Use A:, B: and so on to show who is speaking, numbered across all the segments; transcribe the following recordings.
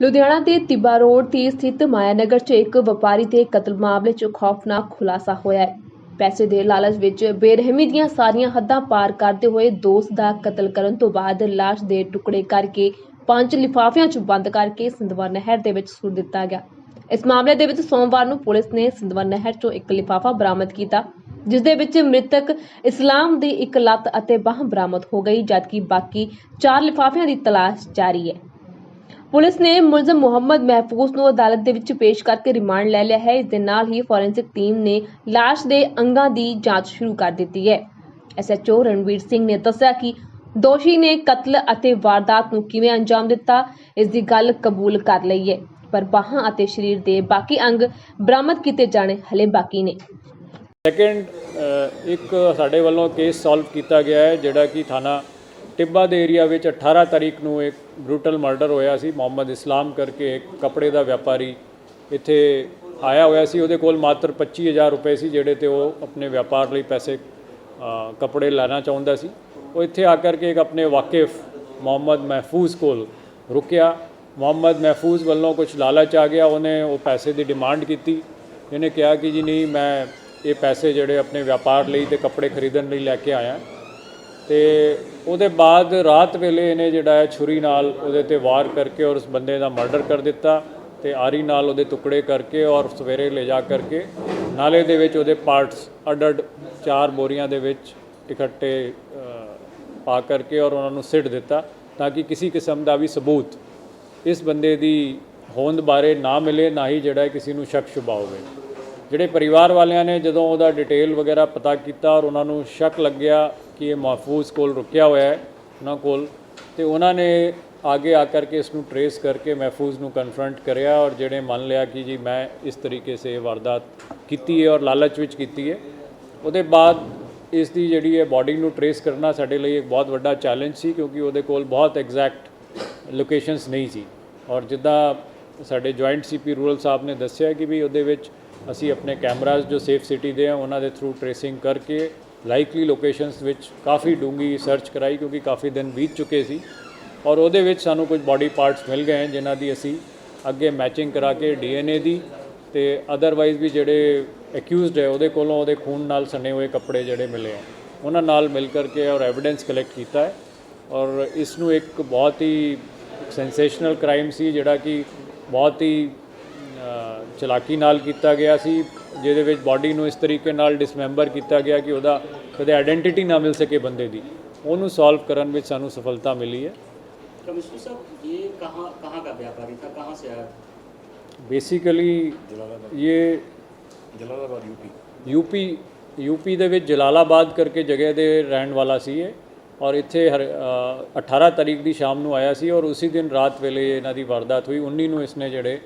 A: ਲੁਧਿਆਣਾ ਦੇ ਤਿੱਬਾ ਰੋਡ ਤੇ ਸਥਿਤ ਮਾਇਆਨਗਰ 'ਚ ਇੱਕ ਵਪਾਰੀ ਦੇ ਕਤਲ ਮਾਮਲੇ 'ਚ ਖੌਫਨਾਕ ਖੁਲਾਸਾ ਹੋਇਆ ਹੈ। ਪੈਸੇ ਦੇ ਲਾਲਚ ਵਿੱਚ ਬੇਰਹਿਮੀ ਦੀਆਂ ਸਾਰੀਆਂ ਹੱਦਾਂ ਪਾਰ ਕਰਦੇ ਹੋਏ ਦੋਸਤ ਦਾ ਕਤਲ ਕਰਨ ਤੋਂ ਬਾਅਦ ਲਾਸ਼ ਦੇ ਟੁਕੜੇ ਕਰਕੇ ਪੰਜ ਲਿਫਾਫਿਆਂ 'ਚ ਬੰਦ ਕਰਕੇ ਸਿੰਧਵਾ ਨਹਿਰ ਦੇ ਵਿੱਚ ਸੁੱਟ ਦਿੱਤਾ ਗਿਆ। ਇਸ ਮਾਮਲੇ ਦੇ ਵਿੱਚ ਸੋਮਵਾਰ ਨੂੰ ਪੁਲਿਸ ਨੇ ਸਿੰਧਵਾ ਨਹਿਰ 'ਚੋਂ ਇੱਕ ਲਿਫਾਫਾ ਬਰਾਮਦ ਕੀਤਾ, ਜਿਸ ਦੇ ਵਿੱਚ ਮ੍ਰਿਤਕ ਇਸਲਾਮ ਦੀ ਇੱਕ ਲੱਤ ਅਤੇ ਬਾਹ ਬਰਾਮਦ ਹੋ ਗਈ, ਜਦਕਿ ਬਾਕੀ ਚਾਰ ਲਿਫਾਫਿਆਂ ਦੀ ਤਲਾਸ਼ ਜਾਰੀ ਹੈ। ਪੁਲਿਸ ਨੇ ਮੁਲਜ਼ਮ ਮੁਹੰਮਦ ਮਹਿਫੂਜ਼ ਨੂੰ ਅਦਾਲਤ ਦੇ ਵਿੱਚ ਪੇਸ਼ ਕਰਕੇ ਰਿਮਾਂਡ ਲੈ ਲਿਆ ਹੈ। ਇਸ ਦੇ ਨਾਲ ਹੀ ਫੋਰੈਂਸਿਕ ਟੀਮ ਨੇ ਲਾਸ਼ ਦੇ ਅੰਗਾਂ ਦੀ ਜਾਂਚ ਸ਼ੁਰੂ ਕਰ ਦਿੱਤੀ ਹੈ। ਐਸਐਚਓ ਰਣਵੀਰ ਸਿੰਘ ਨੇ ਦੱਸਿਆ ਕਿ ਦੋਸ਼ੀ ਨੇ ਕਤਲ ਅਤੇ ਵਾਰਦਾਤ ਨੂੰ ਕਿਵੇਂ ਅੰਜਾਮ ਦਿੱਤਾ, ਇਸ ਦੀ ਗੱਲ ਕਬੂਲ ਕਰ ਲਈ ਹੈ। ਪਰ ਬਾਹਾਂ ਅਤੇ ਸਰੀਰ ਦੇ ਬਾਕੀ ਅੰਗ ਬਰਾਮਦ ਕੀਤੇ ਜਾਣੇ ਹਲੇ ਬਾਕੀ ਨੇ।
B: ਸੈਕੰਡ ਇੱਕ ਸਾਡੇ ਵੱਲੋਂ ਕੇਸ ਸੋਲਵ ਕੀਤਾ ਗਿਆ ਹੈ, ਜਿਹੜਾ ਕਿ ਥਾਣਾ ਟਿੱਬਾ ਦੇ ਏਰੀਆ ਵਿੱਚ 18 ਤਾਰੀਖ ਨੂੰ ਇੱਕ ਬਰੂਟਲ ਮਰਡਰ ਹੋਇਆ ਸੀ ਮੁਹੰਮਦ ਇਸਲਾਮ ਕਰਕੇ ਇੱਕ ਕੱਪੜੇ ਦਾ ਵਪਾਰੀ ਇੱਥੇ ਆਇਆ ਹੋਇਆ ਸੀ। ਉਹਦੇ ਕੋਲ ਮਾਤਰ 25000 ਰੁਪਏ ਸੀ ਜਿਹੜੇ ਤੇ ਉਹ ਆਪਣੇ ਵਪਾਰ ਲਈ ਪੈਸੇ ਅ, ਕੱਪੜੇ ਲੈਣਾ ਚਾਹੁੰਦਾ ਸੀ। ਉਹ ਇੱਥੇ ਆ ਕਰਕੇ ਇੱਕ ਆਪਣੇ ਵਾਕਿਫ ਮੁਹੰਮਦ ਮਹਿਫੂਜ਼ ਕੋਲ ਰੁਕਿਆ। ਮੁਹੰਮਦ ਮਹਿਫੂਜ਼ ਵੱਲੋਂ ਕੁਝ ਲਾਲਚ ਆ ਗਿਆ ਉਹਨੇ ਉਹ ਪੈਸੇ ਦੀ ਡਿਮਾਂਡ ਕੀਤੀ। ਇਹਨੇ ਕਿਹਾ ਕਿ ਜੀ ਨਹੀਂ ਮੈਂ ਇਹ ਪੈਸੇ ਜਿਹੜੇ ਆਪਣੇ ਵਪਾਰ ਲਈ ਤੇ ਕੱਪੜੇ ਖਰੀਦਣ ਲਈ ਲੈ ਕੇ ਆਇਆ। ਤੇ ਉਹਦੇ ਬਾਅਦ ਰਾਤ ਵੇਲੇ ਇਹਨੇ ਜਿਹੜਾ ਹੈ ਛੁਰੀ ਨਾਲ ਉਹਦੇ ਤੇ ਵਾਰ ਕਰਕੇ ਔਰ ਉਸ ਬੰਦੇ ਦਾ ਮਰਡਰ ਕਰ ਦਿੱਤਾ ਤੇ ਆਰੀ ਨਾਲ ਉਹਦੇ ਟੁਕੜੇ ਕਰਕੇ ਔਰ ਸਵੇਰੇ ਲੈ ਜਾ ਕਰਕੇ ਨਾਲੇ ਦੇ ਵਿੱਚ ਉਹਦੇ ਪਾਰਟਸ ਅੱਡ-ਅੱਡ ਚਾਰ ਬੋਰੀਆਂ ਦੇ ਵਿੱਚ ਇਕੱਠੇ ਪਾ ਕਰਕੇ ਔਰ ਉਹਨਾਂ ਨੂੰ ਸਿੱਟ ਦਿੱਤਾ ਤਾਂ ਕਿ ਕਿਸੇ ਕਿਸਮ ਦਾ ਵੀ ਸਬੂਤ ਇਸ ਬੰਦੇ ਦੀ ਹੋਂਦ ਬਾਰੇ ਨਾ ਮਿਲੇ, ਨਾ ਹੀ ਜਿਹੜਾ ਕਿਸੇ ਨੂੰ ਸ਼ੱਕ ਸ਼ੁਬਾ ਹੋਵੇ। ਜਿਹੜੇ ਪਰਿਵਾਰ ਵਾਲਿਆਂ ਨੇ ਜਦੋਂ ਉਹਦਾ ਡਿਟੇਲ ਵਗੈਰਾ ਪਤਾ ਕੀਤਾ ਔਰ ਉਹਨਾਂ ਨੂੰ ਸ਼ੱਕ ਲੱਗਿਆ ਕਿ ਇਹ ਮਹਿਫੂਜ਼ ਕੋਲ ਰੁਕਿਆ ਹੋਇਆ ਹੈ, ਉਹਨਾਂ ਕੋਲ। ਤੇ ਉਹਨਾਂ ਨੇ ਆਗੇ ਆ ਕਰਕੇ ਇਸ ਨੂੰ ਟਰੇਸ ਕਰਕੇ ਮਹਿਫੂਜ਼ ਨੂੰ ਕਨਫਰੰਟ ਕਰਿਆ ਔਰ ਜਿਹੜੇ ਮੰਨ ਲਿਆ ਕਿ ਜੀ ਮੈਂ ਇਸ ਤਰੀਕੇ ਸੇ ਵਾਰਦਾਤ ਕੀਤੀ ਹੈ ਔਰ ਲਾਲਚ ਵਿੱਚ ਕੀਤੀ ਹੈ। ਉਹਦੇ ਬਾਅਦ ਇਸ ਦੀ ਜਿਹੜੀ ਹੈ ਬਾਡੀ ਨੂੰ ਟਰੇਸ ਕਰਨਾ ਸਾਡੇ ਲਈ ਇੱਕ ਬਹੁਤ ਵੱਡਾ ਚੈਲੰਜ ਸੀ ਕਿਉਂਕਿ ਉਹਦੇ ਕੋਲ ਬਹੁਤ ਐਗਜ਼ੈਕਟ ਲੋਕੇਸ਼ਨਸ ਨਹੀਂ ਸੀ। ਔਰ ਜਿੱਦਾਂ ਸਾਡੇ ਜੁਆਇੰਟ ਸੀਪੀ ਰੂਰਲ ਸਾਹਿਬ ਨੇ ਦੱਸਿਆ ਕਿ ਵੀ ਉਹਦੇ ਵਿੱਚ ਅਸੀਂ ਆਪਣੇ ਕੈਮਰਾਜ਼ ਜੋ ਸੇਫ ਸਿਟੀ ਦੇ ਆ, ਉਹਨਾਂ ਦੇ ਥਰੂ ਟ੍ਰੇਸਿੰਗ ਕਰਕੇ ਲਾਈਕਲੀ ਲੋਕੇਸ਼ਨਸ ਵਿੱਚ ਕਾਫੀ ਡੂੰਗੀ ਸਰਚ ਕਰਾਈ ਕਿਉਂਕਿ ਕਾਫੀ ਦਿਨ ਬੀਤ ਚੁੱਕੇ ਸੀ। ਔਰ ਉਹਦੇ ਵਿੱਚ ਸਾਨੂੰ ਕੁਝ ਬਾਡੀ ਪਾਰਟਸ ਮਿਲ ਗਏ ਹਨ ਜਿਨ੍ਹਾਂ ਦੀ ਅਸੀਂ ਅੱਗੇ ਮੈਚਿੰਗ ਕਰਾ ਕੇ ਡੀਐਨਏ ਦੀ ਤੇ ਅਦਰਵਾਈਜ਼ ਵੀ ਜਿਹੜੇ ਅਕਿਊਜ਼ਡ ਹੈ ਉਹਦੇ ਕੋਲੋਂ ਉਹਦੇ ਖੂਨ ਨਾਲ ਸਨੇ ਹੋਏ ਕੱਪੜੇ ਜਿਹੜੇ ਮਿਲੇ ਆ ਉਹਨਾਂ ਨਾਲ ਮਿਲ ਕਰਕੇ ਔਰ ਐਵੀਡੈਂਸ ਕਲੈਕਟ ਕੀਤਾ ਹੈ। ਔਰ ਇਸ ਨੂੰ ਇੱਕ ਬਹੁਤ ਹੀ ਸੈਂਸੇਸ਼ਨਲ ਕ੍ਰਾਈਮ ਸੀ ਜਿਹੜਾ ਕਿ ਬਹੁਤ ਹੀ ਚਲਾਕੀ ਨਾਲ ਕੀਤਾ ਗਿਆ ਸੀ। ਜਿਹਦੇ ਵਿੱਚ ਬਾਡੀ ਨੂੰ ਇਸ ਤਰੀਕੇ ਨਾਲ ਡਿਸਮੈਂਬਰ ਕੀਤਾ ਗਿਆ ਕਿ ਉਹਦਾ ਕਦੇ ਆਇਡੈਂਟੀਟੀ ਨਾ ਮਿਲ ਸਕੇ ਬੰਦੇ ਦੀ ਉਹਨੂੰ ਸੋਲਵ ਕਰਨ ਵਿੱਚ ਸਾਨੂੰ ਸਫਲਤਾ ਮਿਲੀ ਹੈ
C: कमिश्नर साहब ये कहाँ कहाँ का व्यापारी था कहाँ से आया
B: ਬੇਸਿਕਲੀ ਇਹ
D: ਜਲਾਲਾਬਾਦ ਯੂਪੀ
B: ਯੂਪੀ ਯੂਪੀ ਦੇ ਵਿੱਚ ਜਲਾਲਾਬਾਦ ਕਰਕੇ ਜਗ੍ਹਾ ਦੇ ਰਹਿਣ ਵਾਲਾ ਸੀ ਇਹ ਔਰ ਇੱਥੇ ਹਰ- ਅ, 18 ਤਾਰੀਖ ਦੀ ਸ਼ਾਮ ਨੂੰ ਆਇਆ ਸੀ ਔਰ ਉਸੇ ਦਿਨ ਰਾਤ ਵੇਲੇ ਇਹਨਾਂ ਦੀ ਵਾਰਦਾਤ ਹੋਈ 19 ਨੂੰ ਇਸਨੇ ਜਿਹੜੇ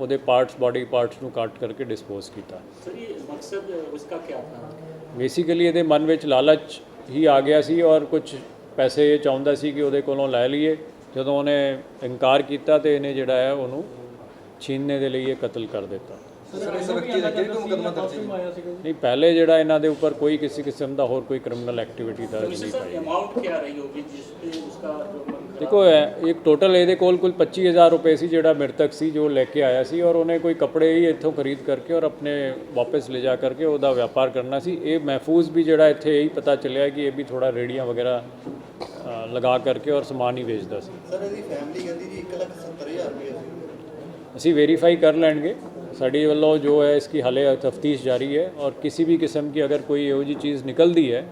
B: ਉਹਦੇ ਪਾਰਟਸ ਬਾਡੀ ਪਾਰਟਸ ਨੂੰ ਕੱਟ ਕਰਕੇ ਡਿਸਪੋਜ਼ ਕੀਤਾ।
C: ਸਰ ਇਹ ਮਕਸਦ ਉਸਕਾ ਕੀ ਥਾ?
B: ਬੇਸਿਕਲੀ ਇਹਦੇ ਮਨ ਵਿੱਚ ਲਾਲਚ ਹੀ ਆ ਗਿਆ ਸੀ ਔਰ ਕੁਝ ਪੈਸੇ ਇਹ ਚਾਹੁੰਦਾ ਸੀ ਕਿ ਉਹਦੇ ਕੋਲੋਂ ਲੈ ਲਈਏ। ਜਦੋਂ ਉਹਨੇ ਇਨਕਾਰ ਕੀਤਾ ਤੇ ਇਹਨੇ ਜਿਹੜਾ ਹੈ ਉਹਨੂੰ ਛੀਨਨੇ ਦੇ ਲਈ ਇਹ ਕਤਲ ਕਰ ਦਿੱਤਾ। ਨਹੀਂ ਪਹਿਲੇ ਜਿਹੜਾ ਇਹਨਾਂ ਦੇ ਉੱਪਰ ਕੋਈ ਕਿਸੇ ਕਿਸਮ ਦਾ ਹੋਰ ਕੋਈ ਕ੍ਰਿਮੀਨਲ ਐਕਟੀਵਿਟੀ ਦਰਜ ਨਹੀਂ ਪਾਈ।
C: ਅਮਾਉਂਟ ਕੀ ਰਹੀ
B: ਦੇਖੋ ਇੱਕ ਟੋਟਲ ਇਹਦੇ ਕੋਲ ਕੁਲ 25000 ਰੁਪਏ ਸੀ ਜਿਹੜਾ ਮ੍ਰਿਤਕ ਸੀ ਜੋ ਲੈ ਕੇ ਆਇਆ ਸੀ ਔਰ ਉਹਨੇ ਕੋਈ ਕੱਪੜੇ ਹੀ ਇੱਥੋਂ ਖਰੀਦ ਕਰਕੇ ਔਰ ਆਪਣੇ ਵਾਪਸ ਲੈ ਜਾ ਕਰਕੇ ਉਹਦਾ ਵਪਾਰ ਕਰਨਾ ਸੀ। ਇਹ ਮਹਿਫੂਜ਼ ਵੀ ਜਿਹੜਾ ਇੱਥੇ ਇਹੀ ਪਤਾ ਚੱਲਿਆ ਕਿ ਇਹ ਵੀ ਥੋੜਾ ਰੇੜੀਆਂ ਵਗੈਰਾ ਲਗਾ ਕਰਕੇ ਔਰ ਸਮਾਨ ਹੀ ਵੇਚਦਾ ਸੀ।
E: ਸਰ ਇਹਦੀ ਫੈਮਿਲੀ ਕਹਿੰਦੀ ਜੀ 1 ਲੱਖ 70000 ਰੁਪਏ
B: ਅਸੀਂ ਵੈਰੀਫਾਈ ਕਰ ਲੈਣਗੇ। ਸਾਡੀ ਵੱਲੋਂ ਜੋ ਹੈ ਇਸ ਕੀ ਹਲੇ ਤਫਤੀਸ਼ ਜਾਰੀ ਹੈ ਔਰ ਕਿਸੇ ਵੀ ਕਿਸਮ ਕੀ ਅਗਰ ਕੋਈ ਇਹੋ ਜੀ ਚੀਜ਼ ਨਿਕਲਦੀ ਹੈ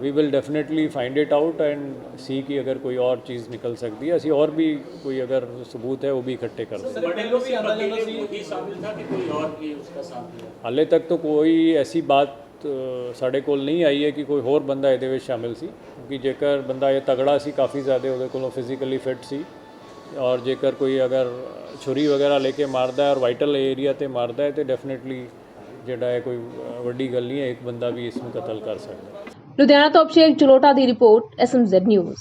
B: ਵੀ will definitely find it out and see ਕਿ ਅਗਰ ਕੋਈ ਔਰ ਚੀਜ਼ ਨਿਕਲ ਸਕਦੀ ਹੈ। ਅਸੀਂ
C: ਔਰ ਵੀ ਕੋਈ ਅਗਰ ਸਬੂਤ ਹੈ ਉਹ ਵੀ ਇਕੱਠੇ ਕਰ ਸਕਦੇ
B: ਹਾਲੇ ਤੱਕ ਤਾਂ ਕੋਈ ਐਸੀ ਬਾਤ ਸਾਡੇ ਕੋਲ ਨਹੀਂ ਆਈ ਹੈ ਕਿ ਕੋਈ ਹੋਰ ਬੰਦਾ ਇਹਦੇ ਵਿੱਚ ਸ਼ਾਮਿਲ ਸੀ। ਕਿਉਂਕਿ ਜੇਕਰ ਬੰਦਾ ਇਹ ਤਗੜਾ ਸੀ ਕਾਫੀ ਜ਼ਿਆਦਾ ਉਹਦੇ ਕੋਲੋਂ ਫਿਜ਼ੀਕਲੀ ਫਿਟ ਸੀ। ਔਰ ਜੇਕਰ ਕੋਈ ਅਗਰ ਛੁਰੀ ਵਗੈਰਾ ਲੈ ਕੇ ਮਾਰਦਾ ਹੈ ਔਰ ਵਾਈਟਲ ਏਰੀਆ ਤੇ ਮਾਰਦਾ ਹੈ, ਤੇ ਡੈਫੀਨਿਟਲੀ ਜਿਹੜਾ ਹੈ ਕੋਈ ਵੱਡੀ ਗੱਲ ਨਹੀਂ ਹੈ, ਇੱਕ ਬੰਦਾ ਵੀ ਇਸ ਨੂੰ ਕਤਲ ਕਰ ਸਕਦਾ
A: ਲੁਧਿਆਣਾ ਤੋਂ ਅਭਿਸ਼ੇਕ ਚਲੋਟਾ ਦੀ ਰਿਪੋਰਟ ਐਸਐਮਜ਼ੈਡ ਨਿਊਜ਼